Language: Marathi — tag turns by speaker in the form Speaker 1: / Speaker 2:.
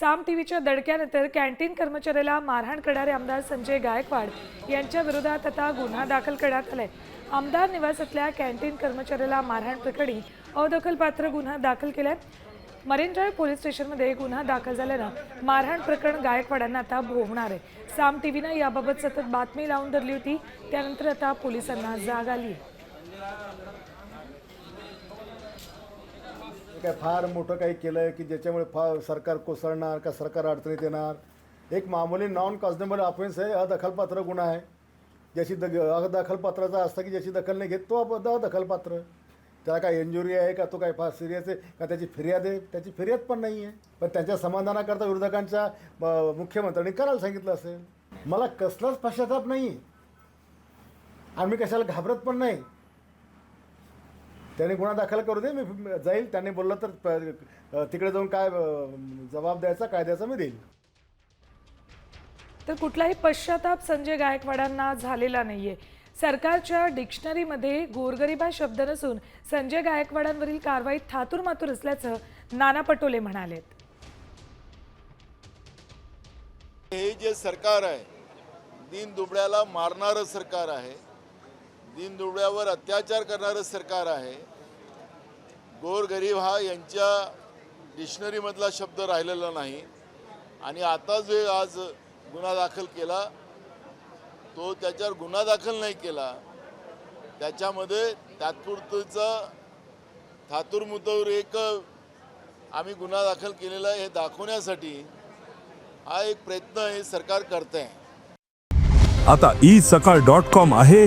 Speaker 1: साम टीव्हीच्या दडक्यानंतर कॅन्टीन कर्मचाऱ्याला मारहाण करणारे आमदार संजय गायकवाड यांच्या विरोधात आता गुन्हा दाखल करण्यात आलाय. आमदार निवासातल्या कॅन्टीन कर्मचाऱ्याला मारहाण प्रकरणी अदखलपात्र गुन्हा दाखल केलाय मरीन ड्राईव्ह पोलीस स्टेशनमध्ये गुन्हा दाखल झाल्यानं मारहाण प्रकरण गायकवाडांना आता भोवणार आहे. साम टीव्हीनं याबाबत सतत बातमी लावून धरली होती. त्यानंतर आता पोलिसांना जाग आली आहे
Speaker 2: काय फार मोठं काही केलं आहे की ज्याच्यामुळे फार सरकार कोसळणार का सरकार अडचणीत येणार? एक मामूली नॉन कॉजनेबल ऑफेन्स आहे अदखलपात्र गुन्हा आहे. ज्याची द अदखलपात्राचा असतं की ज्याची दखल नाही घेत तो अदखलपात्र. त्याला काय इंजुरी आहे का? तो काय फार सिरियस आहे? का त्याची फिर्याद आहे? त्याची फिर्याद पण नाही आहे. पण त्यांच्या समाधानाकरता विरोधकांच्या मुख्यमंत्र्यांनी करायला सांगितलं असेल. मला कसलाच पश्चाताप नाही आम्ही कशाला घाबरत पण नाही. त्याने गुन्हा दाखल करू दे मी जाईल. त्यांनी बोललं तर तिकडे जाऊन काय जबाब द्यायचा कायद्याचा मी देईल.
Speaker 1: तर कुठलाही पश्चाताप संजय गायकवाडांना झालेला नाहीये. सरकारच्या डिक्शनरीमध्ये गोरगरिबा शब्द नसून संजय गायकवाडांवरील कारवाई थातूर मातूर असल्याचं नाना पटोले म्हणालेत.
Speaker 3: हे जे सरकार आहे दीन दुबळ्याला मारणारं सरकार आहे दिनदुबळ्यावर अत्याचार करणारं सरकार आहे. गोरगरीब हा यांच्या डिक्शनरीमधला शब्द राहिलेला नाही. आणि आता जे आज गुन्हा दाखल केला तो त्याच्यावर गुन्हा दाखल नाही केला त्याच्यामध्ये तात्पुरतचं थातुरमुतवर एक आम्ही गुन्हा दाखल केलेला आहे हे दाखवण्यासाठी हा एक प्रयत्न हे सरकार करते आहे
Speaker 4: आता ई सकाळ डॉट कॉम आहे.